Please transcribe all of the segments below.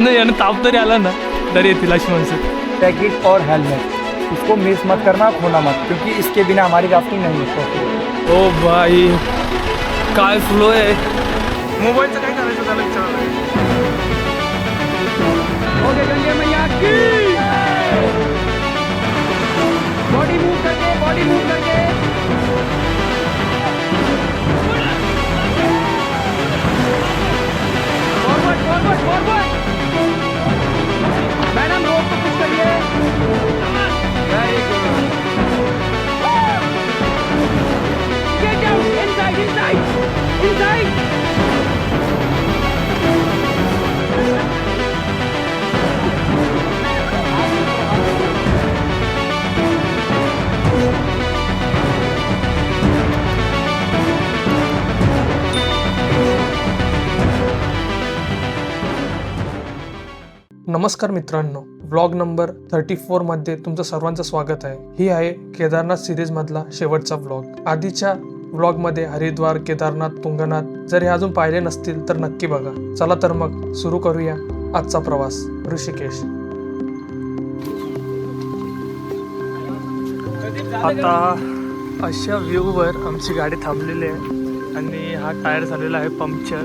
नाही आणि ताप तरी आला ना। तरी येतील अशी माणसं जैकेट और हेलमेट इसको मिस मत करना खोना मत क्योंकि इसके बिना हमारी राफ्टिंग नहीं हो सकती। ओ भाई काय फ्लो आहे मोबाईलचं काय करायचं त्याला विचारायला ओके गंगे मैया की? बॉडी मूव करके बॉडी नमस्कार मित्रांनो ब्लॉग नंबर थर्टी फोरमध्ये तुमचं सर्वांचं स्वागत आहे. ही आहे केदारनाथ सिरीज मधला शेवटचा ब्लॉग आधीच्या ब्लॉगमध्ये हरिद्वार केदारनाथ तुंगनाथ जर हे अजून पाहिले नसतील तर नक्की बघा. चला तर मग सुरू करूया आजचा प्रवास. ऋषिकेश. आता अशा व्ह्यूवर आमची गाडी थांबलेली आहे आणि हा टायर झालेला आहे पंक्चर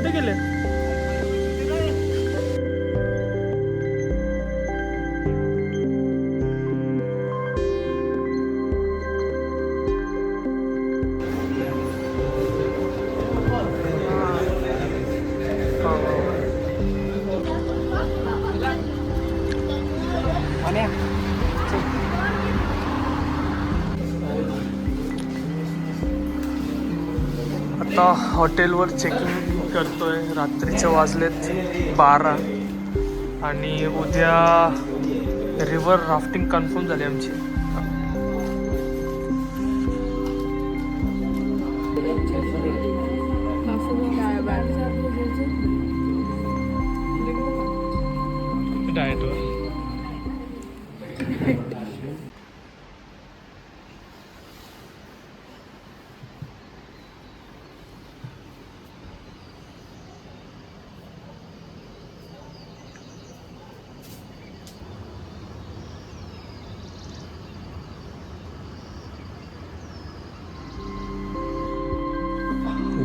आता हॉटेलवर चेकिंग आहे रात्रीचे वाजलेत बारा. आणि उद्या रिव्हर राफ्टिंग कन्फर्म झाली आमची.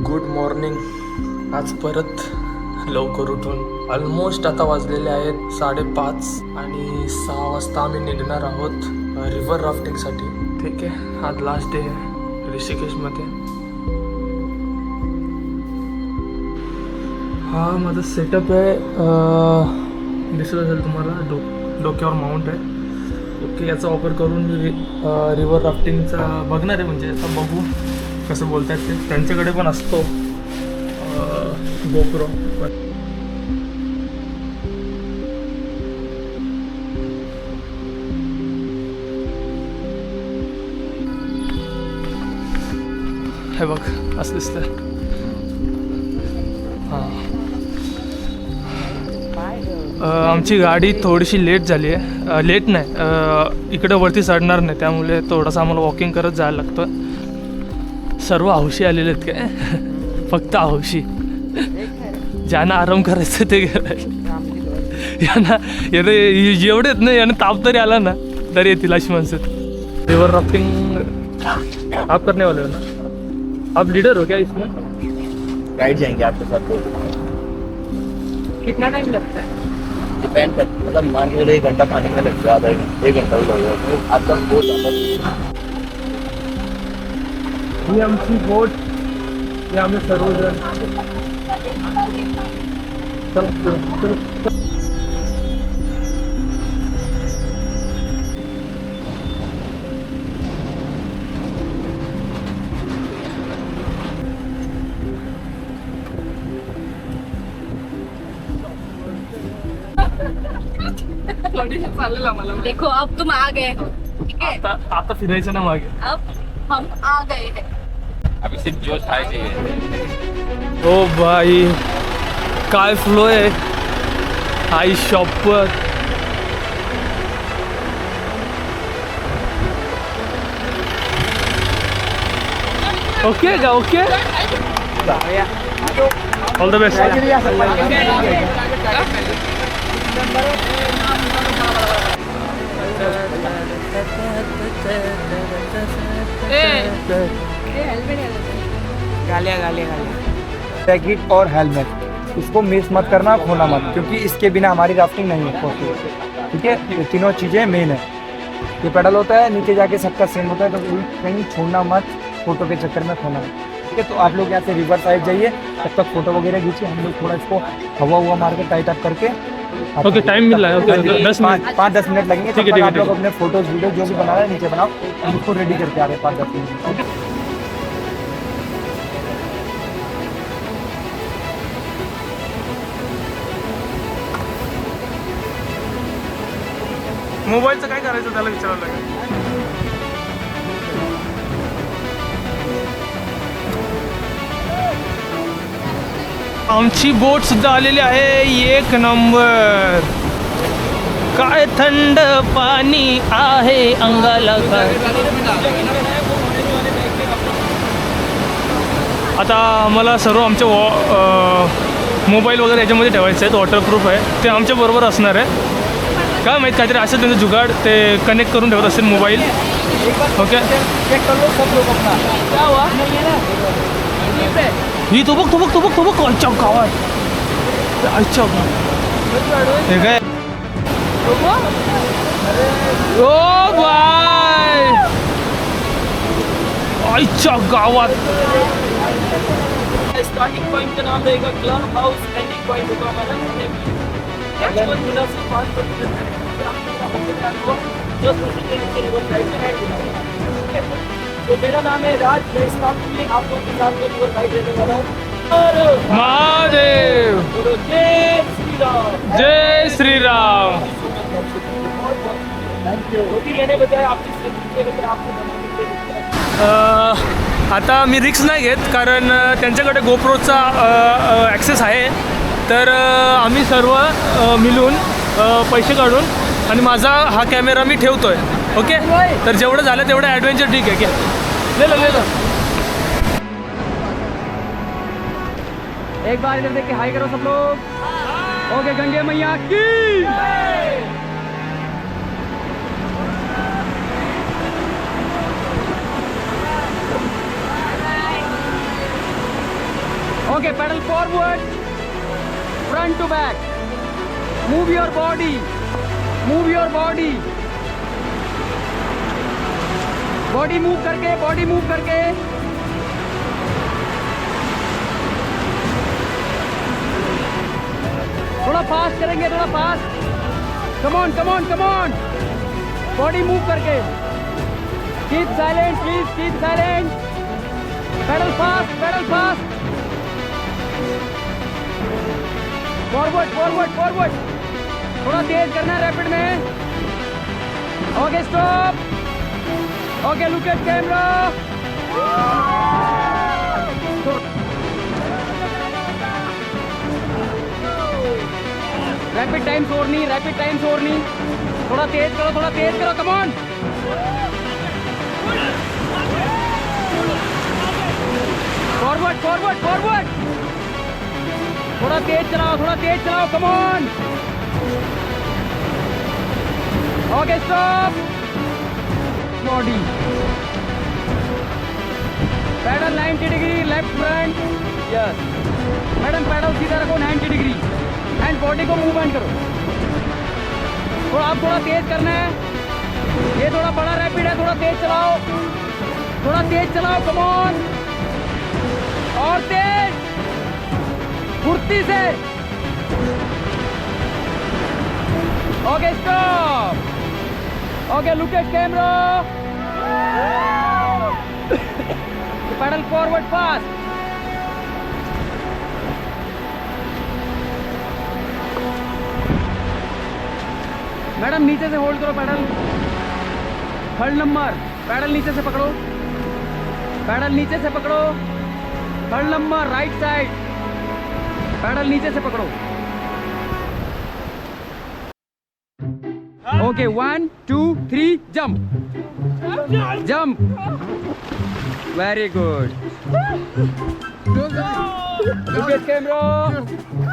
गुड मॉर्निंग आज परत लवकर उठून ऑलमोस्ट आता वाजलेले आहेत साडेपाच आणि सहा वाजता आम्ही निघणार आहोत रिव्हर राफ्टिंगसाठी ठीक आहे आज लास्ट डे आहे ऋषिकेशमध्ये. हा माझा सेटअप आहे दिसत असेल तुम्हाला डो डोक्यावर माउंट आहे. ओके याचा वापर करून मी रिव्हर राफ्टिंगचा बघणार आहे म्हणजे आता बघू. कसं बोलतात ते? त्यांच्याकडे पण असतो गोप्रो. हे बघ असं दिसतं हां. आमची गाडी थोडीशी लेट झाली आहे. लेट नाही इकडं वरती चढणार नाही त्यामुळे थोडासा आम्हाला वॉकिंग करत जायला लागतं. सर्व हौशी आलेले आहेत काय? फक्त हौशी. ज्यांना आराम करायचं ते यांना येणं एवढे आहेत ना यांना ताप तरी आला ना तरी येतील अशी माणसं. रिव्हर राफ्टिंग आप करने वाले हो ना? आप लीडर हो क्या इसमें? गाइड जाएंगे आपके साथ लोग। कितना टाइम लगता है? डिपेंड कर मतलब मान के एक घंटा पानी में लग आधा घंटा एक घंटा भी लगेगा तो आपका बहुत ज़्यादा। ही आमची बोट हे। आम्ही सर्वजण. देखो अब तुम आ गए हो ठीक है? आता आता फिरायचं ना मागे। अब हम आ गए हैं। अभी सिर्फ़ जोश आए चाहिए। ओ भाई काय फ्लो आहे आई शॉपर ओके का okay. All the best jacket और हेलमेट इसको मिस मत करना खोना मत क्योंकि इसके बिना हमारी राफ्टिंग नहीं हो पॉसिबल ठीक है? ये तीनों चीज़ें मेन है। ये पेडल होता है नीचे जाके सबका सेम होता है तो कहीं छोड़ना मत फ़ोटो के चक्कर में खोना मत। ठीक है? तो आप लोग यहाँ से रिवर साइड जाइए तब तक फ़ोटो वगैरह खींचिए हम लोग थोड़ा इसको हवा हुआ मार के टाइट अप करके ओके टाइम मिल रहा है हाँ ओके दस पाँच मिनट। पाँच दस मिनट लगेंगे ठीक है, आप लोग अपने फ़ोटोज़ वीडियो जो भी बना रहे हैं नीचे बनाओ हम उसको रेडी करके आ रहे हैं पाँच दस मिनट। मोबाईलचं काय करायचं त्याला विचारावं लागेल. आमची बोट सुद्धा आलेली आहे एक नंबर. काय थंड पाणी आहे अंगाला काय? आता आम्हाला सर्व आमच्या वॉ मोबाईल वगैरे याच्यामध्ये ठेवायचं आहेत वॉटरप्रूफ आहे. ते आमच्या बरोबर असणार आहे. काय माहीत काहीतरी असेल त्यांचं जुगाड ते कनेक्ट करून ठेवत असेल मोबाईल ओके ही तो बघ तो बघ तो बघ तो बघ आजच्या गावात. आजच्या हे काय? ओ बाय! आईच्या गावात. स्टार्टिंग पॉइंट का? नाम रहेगा क्लब हाउस एंडिंग पॉइंट होगा हमारा तो मेरा नाम है राज मैं इस काम के लिए आप के साथ में रिवर वाला हूँ महादेव। जय श्री राम जय श्रीराम। राम आता मी रिक्स नाही घेत कारण त्यांच्याकडे गोप्रोचा ॲक्सेस आहे. तर आम्ही सर्व मिळून पैसे काढून आणि माझा हा कॅमेरा मी ठेवतो आहे ओके? तर जेवढं झालं तेवढं ॲडव्हेंचर ठीक आहे की ले लो ले लो. एक बार इधर देख के हाई करो सब लोग. ओके, गंगे मैया की! Okay, pedal forward, front to back. Move your body. Move your body body move करके बॉडी मूव करके. थोड़ा फास्ट करेंगे, थोड़ा fast come on come on come on body move करके. Keep silent please keep silent paddle fast paddle fast forward forward forward थोड़ा तेज करना rapid में। Okay stop okay look at camera rapid time शोर नहीं rapid time शोर नहीं थोड़ा तेज करो, थोड़ा तेज करो come on forward forward forward थोड़ा तेज चलाओ, थोड़ा तेज चलाओ come okay stop body paddle 90 degree left front yes madam paddle सीधा रखो 90 डिग्री एंड बॉडी को मूवमेंट करो. थोड़ा आप थोड़ा तेज करना है। ये थोड़ा बड़ा रैपिड है, थोड़ा तेज चलाओ। थोड़ा तेज चलाओ कम ऑन और तेज। फुर्ती से। Okay stop okay look at camera paddle forward fast madam नीचे से होल्ड करो पैडल थर्ड नंबर पैडल नीचे से पकड़ो. पैडल नीचे से पकड़ो. Third number right side paddle नीचे से पकड़ो. Okay one two three jump jump very good camera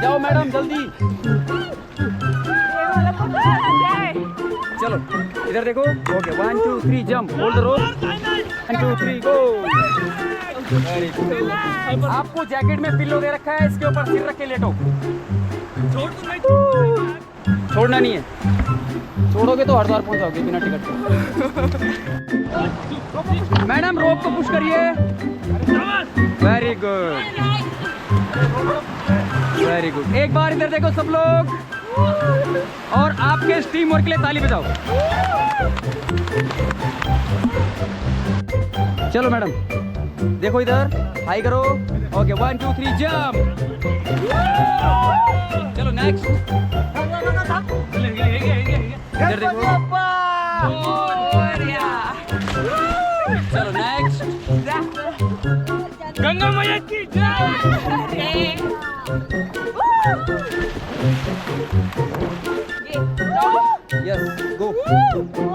जाओ मैडम जल्दी चलो इधर देखो okay one two three jump hold rope one two three go आपको जैकेट में पिल्लो दे रखा है इसके ऊपर सिर रख के लेटो। छोड़ना नहीं है। छोड़ोगे तो हरिद्वार पहुँच जाओगे बिना टिकट के। मैडम, रोप को पुश करिए। वेरी गुड वेरी गुड एक बार इधर देखो सब लोग। और आपके इस टीम वर्क के लिए ताली बजाओ। चलो मैडम, देखो इधर। हाई करो। Okay one two three jump चलो next इधर देखो चलो नेक्स्ट गंगा मैया की yes go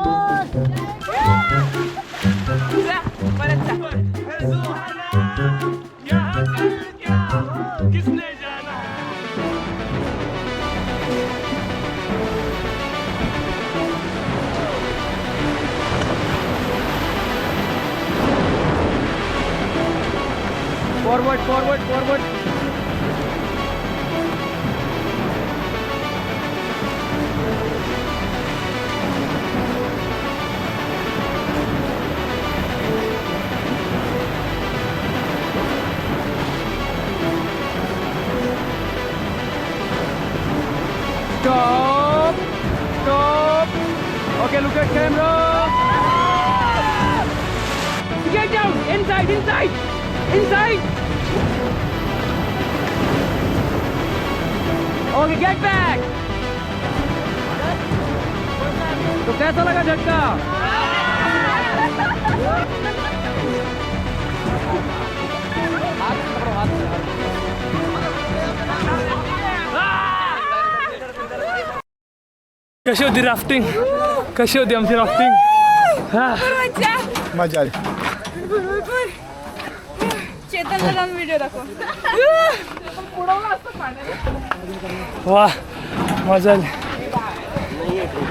Okay, get back! तो कैसा लगा झटका हाथ पकड़ो, हाथ पकड़ो। कशी होती राफ्टिंग कशी होती आमची राफ्टिंग हा मजा आली चेतनला जाऊन व्हिडिओ दाखव. वा मजा आली.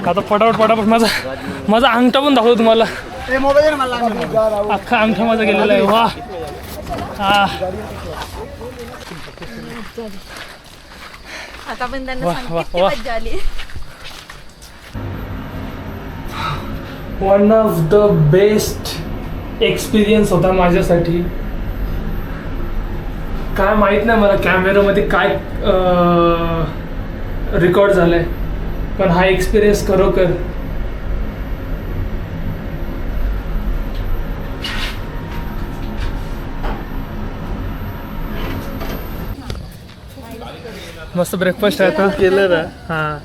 आता पटापट पटापट माझा माझा अंगठा पण दाखवतो तुम्हाला. अख्खा अंगठा माझा गेलेला आहे. वा. हा आता पण त्यांना one of the best experience होता माझ्यासाठी. काय माहीत नाही मला कॅमेरामध्ये काय रेकॉर्ड झालं आहे पण हा एक्सपिरियन्स खरोखर. मस्त ब्रेकफास्ट आहे आता. केलं ना. हां.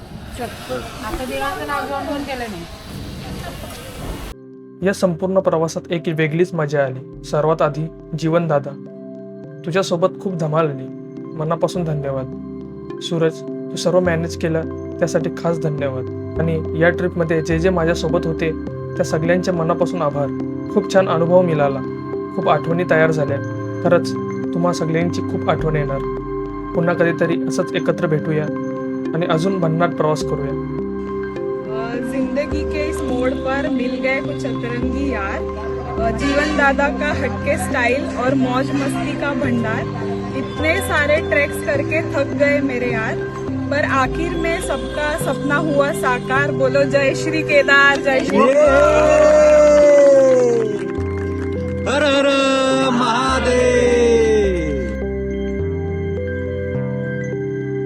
या संपूर्ण प्रवासात एक वेगळीच मजा आली. सर्वात आधी जीवन दादा तुझ्यासोबत खूप धमाल आली. मनापासून धन्यवाद. सूरज तू सर्व मॅनेज केलं त्यासाठी खास धन्यवाद. आणि या ट्रिपमध्ये जे जे माझ्यासोबत होते त्या सगळ्यांचे मनापासून आभार. खूप छान अनुभव मिळाला. खूप आठवणी तयार झाल्या. खरंच तुम्हा सगळ्यांची खूप आठवण येणार. पुन्हा कधीतरी असंच एकत्र भेटूया. आणि अजून भन्नाट प्रवास करूया. जिंदगी के इस मोड़ पर मिल गए कुछ अतरंगी यार. जीवन दादा का हटके स्टाइल और मौज मस्ती का भंडार। इतने सारे ट्रैक्स करके थक गए मेरे यार। पर आखिर में सबका सपना हुआ साकार। बोलो जय श्री केदार जय श्री हर हर महादेव।